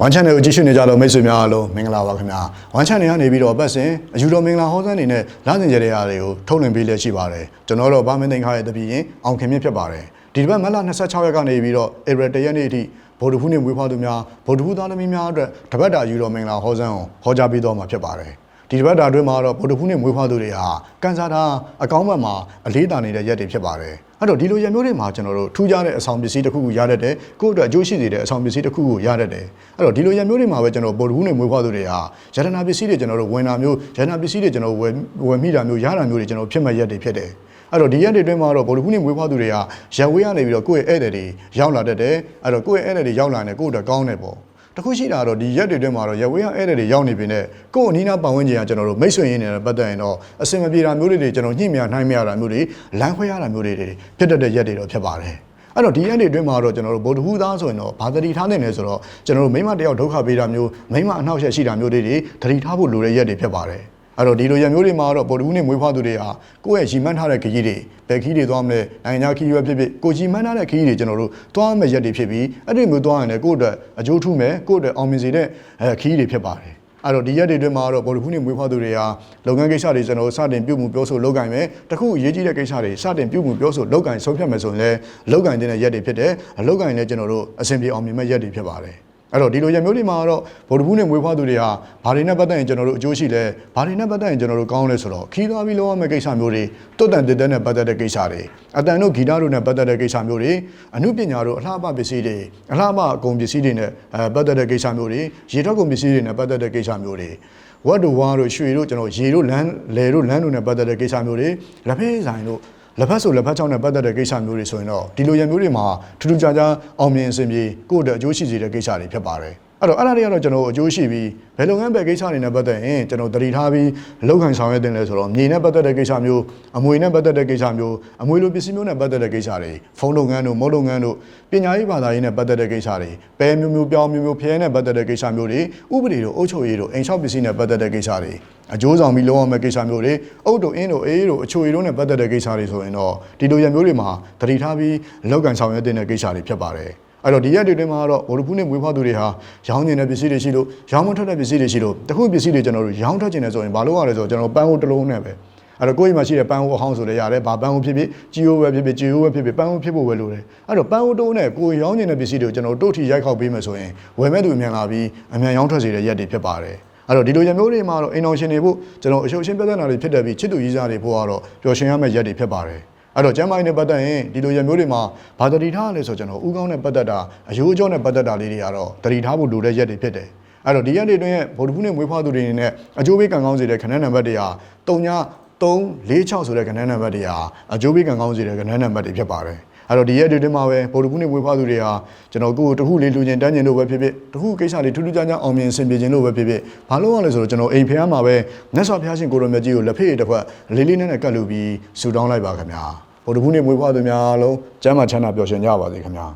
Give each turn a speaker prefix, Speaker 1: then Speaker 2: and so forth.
Speaker 1: ဝမ်ချန်နယ်ကိုကြည့်ရှုနေကြတော့မိတ်ဆွေများအားလုံးမင်္ဂလာပါခင်ဗျာဝမ်ချန်နယ်ကနေပြီးတော့ပတ်စဉ်အယူတော်မင်္ဂလာဟောစန်းနေနဲ့လမ်းစဉ်ကြတဲ့အားတွေကိုထုတ်လွှင့်ပေးလျက်ရှိပါတယ်ကျွန်တော်တို့ဗာမင်းသိန်းခါရဲ့တပည့်ရင်အောင်ခင်မြင့်ဖြစ်ပါတယ်ဒီတစ်ပတ်မတ်လ26ရက်ကနေပြီးတော့ဧပြီ1ရက်နေ့အထိဗုဒ္ဓဖူးနေ့မွေးဖွားသူများဗုဒ္ဓဖူးသားသမီးများအတွက်တပတ်တာယူတော်မင်္ဂလာဟောစန်းကိုဟောကြားပေးတော့မှာဖြစ်ပါတယ် ဒီတစ်ပတ်တာအတွင်းမှာတော့ဗုဒ္ဓဖူးနေ့မွေးဖွားသူတွေဟာကန်ဆာတာအကောင်းဘက်မှာအလေးတာနေတဲ့ရက်တွေဖြစ်ပါတယ်အဲ့တော့ဒီလိုရက်မျိုးတွေမှာကျွန်တော်တို့ထူးခြားတဲ့အဆောင်ပစ္စည်းတစ်ခုခုရတတ်တယ်ကိုယ့်အတွက်အကျိုးရှိစေတဲ့အဆောင်ပစ္စည်းတစ်ခုခုရတတ်တယ်အဲ့တော့ဒီလိုရက်မျိုးတွေမှာပဲကျွန်တော်ဗုဒ္ဓဟူးနေ့မွေးဖွားသူတွေဟာယတနာပစ္စည်းတွေကျွန်တော်တို့ဝင်တာမျိုးယတနာပစ္စည်းတွေကျွန်တော်ဝယ်ဝယ်မိတာမျိုးရတာမျိုးတွေကျွန်တော်ဖြစ်မဲ့ရက်တွေဖြစ်တယ်အဲ့တော့ဒီရက်တွေအတွင်းမှာတော့ဗုဒ္ဓဟူးနေ့မွေးဖွားသူတွေကရက်ဝေးရနေပြီးတော့ကိုယ့်ရဲ့ဧည့်သည်တွေရောက်လာတတ်တယ်အဲ့တော့ကိုယ့်ရဲ့ဧည့်သည်တွေရောက်လာရင်ကိုယ့်အတွက်ကောင်းတယ်ပေါ့ တခုရှိတာတော့ဒီရက်တွေအတွင်းမှာတော့ရဝေးရဧည့်သည်တွေရောက်နေပြီနဲ့ကိုယ့်အနီးနားပတ်ဝန်းကျင်ကကျွန်တော်တို့မိတ်ဆွေရင်းနေတဲ့ပတ်သက်ရင်တော့အစင်မပြေတာမျိုးတွေကျွန်တော်ညှိမြနှိုင်းမရတာမျိုးတွေလမ်းခွဲရတာမျိုးတွေဖြစ်တတ်တဲ့ရက်တွေတော့ဖြစ်ပါတယ်အဲ့တော့ဒီရက်တွေအတွင်းမှာတော့ကျွန်တော်တို့ဗုဒ္ဓဟူးသားဆိုရင်တော့ဘာသတိထားနေလဲဆိုတော့ကျွန်တော်တို့မိမတယောက်ဒုက္ခပေးတာမျိုးမိမအနှောက်အယှက်ရှိတာမျိုးတွေတွေသတိထားဖို့လိုတဲ့ရက်တွေဖြစ်ပါတယ် အဲ့တော့ဒီလိုရမျိုးတွေမှာတော့ပေါ်တူးနဲ့မွေးဖွားသူတွေဟာကိုယ့်ရဲ့ရီမန်းထားတဲ့ခကြီးတွေဘယ်ခကြီးတွေသွားမလဲနိုင်ငံခြားခကြီးပဲဖြစ်ဖြစ်ကိုရီမန်းထားတဲ့ခကြီးတွေကျွန်တော်တို့သွားမဲ့ရက်တွေဖြစ်ပြီးအဲ့ဒီမျိုးသွားရင်လည်းကိုယ့်အတွက်အကျိုးထူးမယ်ကိုယ့်အတွက်အောင်မြင်စေတဲ့အဲခကြီးတွေဖြစ်ပါတယ်အဲ့တော့ဒီရက်တွေအတွင်းမှာတော့ပေါ်တူးနဲ့မွေးဖွားသူတွေဟာလုပ်ငန်းကိစ္စတွေကျွန်တော်တို့စတင်ပြုမှုပြောဆိုလုပ်ကင်မယ်တခုအရေးကြီးတဲ့ကိစ္စတွေစတင်ပြုမှုပြောဆိုလုပ်ကင်ဆုံးဖြတ်မယ်ဆိုရင်လည်းလုပ်ကင်တဲ့ရက်တွေဖြစ်တယ်အလုပ်ကင်လည်းကျွန်တော်တို့အဆင်ပြေအောင်မြင်မဲ့ရက်တွေဖြစ်ပါတယ် အဲ့တော့ဒီလိုရမျိုးတွေမှာတော့ဗုဒ္ဓဘူးနဲ့မွေးဖွားသူတွေဟာဘာတွေနဲ့ပတ်သက်ရင်ကျွန်တော်တို့အကျိုးရှိလဲဘာတွေနဲ့ပတ်သက်ရင်ကျွန်တော်တို့ကောင်းလဲဆိုတော့ခီးသွားပြီးလောရမယ့်ကိစ္စမျိုးတွေတွတ်တန်တက်တဲ့နဲ့ပတ်သက်တဲ့ကိစ္စတွေအတန်တို့ဂီတတို့နဲ့ပတ်သက်တဲ့ကိစ္စမျိုးတွေအမှုပညာတို့အလှပပစ္စည်းတွေအလှပအကုန်ပစ္စည်းတွေနဲ့အဲပတ်သက်တဲ့ကိစ္စမျိုးတွေရေထွက်ကုန်ပစ္စည်းတွေနဲ့ပတ်သက်တဲ့ကိစ္စမျိုးတွေဝတ်တို့ဝါတို့ရွှေတို့ကျွန်တော်ရေတို့လမ်းလေတို့လမ်းတို့နဲ့ပတ်သက်တဲ့ကိစ္စမျိုးတွေလက်ဖေးဆိုင်တို့ လက်ဖက်ဆိုလက်ဖက်ချောင်းနဲ့ပတ်သက်တဲ့ကိစ္စမျိုးတွေဆိုရင်တော့ဒီလိုရမျိုးတွေမှာထူးထူးခြားခြားအောင်မြင်အဆင်ပြေကိုယ့်အတွက်အကျိုးရှိစေတဲ့ကိစ္စတွေဖြစ်ပါတယ် အဲ့တော့အဲ့ဒါတွေကတော့ကျွန်တော်အကျိုးရှိပြီးဘယ်လုပ်ငန်းပဲကိစ္စတွေနဲ့ပတ်သက်ရင်ကျွန်တော်တတိထားပြီးလောက်ခံဆောင်ရွက်တင်လဲဆိုတော့မြေနဲ့ပတ်သက်တဲ့ကိစ္စမျိုးအမွေနဲ့ပတ်သက်တဲ့ကိစ္စမျိုးအမွေလိုပစ္စည်းမျိုးနဲ့ပတ်သက်တဲ့ကိစ္စတွေဖုန်းလုပ်ငန်းတို့မုတ်လုပ်ငန်းတို့ပညာရေးဘာသာရေးနဲ့ပတ်သက်တဲ့ကိစ္စတွေပဲမျိုးမျိုးပြောင်းမျိုးမျိုးဖျဲနဲ့ပတ်သက်တဲ့ကိစ္စမျိုးတွေဥပဒေတို့အုပ်ချုပ်ရေးတို့အိမ်ဆောက်ပစ္စည်းနဲ့ပတ်သက်တဲ့ကိစ္စတွေအကျိုးဆောင်ပြီးလုံးဝမဲ့ကိစ္စမျိုးတွေအုပ်တို့အင်းတို့အေးတို့အချိုရီတို့နဲ့ပတ်သက်တဲ့ကိစ္စတွေဆိုရင်တော့ဒီလိုရမျိုးတွေမှာတတိထားပြီးလောက်ကန်ဆောင်ရွက်တင်တဲ့ကိစ္စတွေဖြစ်ပါတယ် အဲ့တော့ဒီရက်တွေတွင်မှာတော့ဝရဖူးနဲ့မွေးဖွားသူတွေဟာရောင်းကျင်တဲ့ပစ္စည်းတွေရှိလို့ရောင်းမထွက်တဲ့ပစ္စည်းတွေရှိလို့တခုပစ္စည်းတွေကျွန်တော်တို့ရောင်းထွက်ကျင်တယ်ဆိုရင်ဘာလို့ရလဲဆိုတော့ကျွန်တော်ပန်းဟိုတစ်လုံးနဲ့ပဲအဲ့တော့ကိုယ့်အိမ်မှာရှိတဲ့ပန်းဟိုအဟောင်းဆိုလည်းရတယ်ဘာပန်းဟိုဖြစ်ဖြစ်ကြီးဟိုပဲဖြစ်ဖြစ်ကြီးဟိုပဲဖြစ်ဖြစ်ပန်းဟိုဖြစ်ဖို့ပဲလိုတယ်အဲ့တော့ပန်းဟိုတိုးနဲ့ကိုယ်ရောင်းကျင်တဲ့ပစ္စည်းတွေကိုကျွန်တော်တို့တို့ထီရိုက်ခောက်ပေးမယ်ဆိုရင်ဝယ်မဲ့သူအမြန်လာပြီးအမြန်ရောင်းထွက်စေတဲ့ရက်တွေဖြစ်ပါတယ်အဲ့တော့ဒီလိုရမျိုးတွေမှာတော့အိမ်တော်ရှင်တွေဖို့ကျွန်တော်အရှုပ်ရှင်းပြဿနာတွေဖြစ်တဲ့ပြီးချစ်သူကြီးစားတွေဖို့ကတော့ပျော်ရွှင်ရမယ့်ရက်တွေဖြစ်ပါတယ် အဲ့တော့ကျမ်းမိုင်းနဲ့ပတ်သက်ရင်ဒီလိုရမျိုးတွေမှာဘာတတိထားလဲဆိုကျွန်တော်ဥကောင်းနဲ့ပတ်သက်တာအယိုးအကျော်နဲ့ပတ်သက်တာလေးတွေကတော့တတိထားဖို့လိုတဲ့ရက်တွေဖြစ်တယ်အဲ့တော့ဒီရက်တွေတွင်ရဲ့ဗုဒ္ဓဘုနဲ့မွေးဖွားသူတွေအနေနဲ့အကျိုးပေးကံကောင်းစေတဲ့ခဏနံပါတ်တွေဟာ3ည3 4 6ဆိုတဲ့ခဏနံပါတ်တွေဟာအကျိုးပေးကံကောင်းစေတဲ့ခဏနံပါတ်တွေဖြစ်ပါတယ်အဲ့တော့ဒီရက်တွေတွင်မှာပဲဗုဒ္ဓဘုနဲ့မွေးဖွားသူတွေဟာကျွန်တော်ကိုယ်တခုလေးလူချင်းတန်းကျင်လို့ပဲဖြစ်ဖြစ်တခုကိစ္စလေးထူးထူးခြားခြားအောင်မြင်ဆင်ပြေခြင်းလို့ပဲဖြစ်ဖြစ်ဘာလို့ရလဲဆိုတော့ကျွန်တော်အိမ်ဖျားမှာပဲမြတ်စွာဘုရားရှင်ကိုရောမြတ်ကြီးကိုလက်ဖေးတစ်ခွက်လေးလေးနဲ့နဲ့ကတ်လူပြီးဆူတောင်းလိုက်ပါခင်ဗျာ ဗုဒ္ဓဘုနဲ့မွေးဖွားသူများအားလုံးကျမ်းမာချမ်းသာပျော်ရွှင်ကြပါစေခင်ဗျာ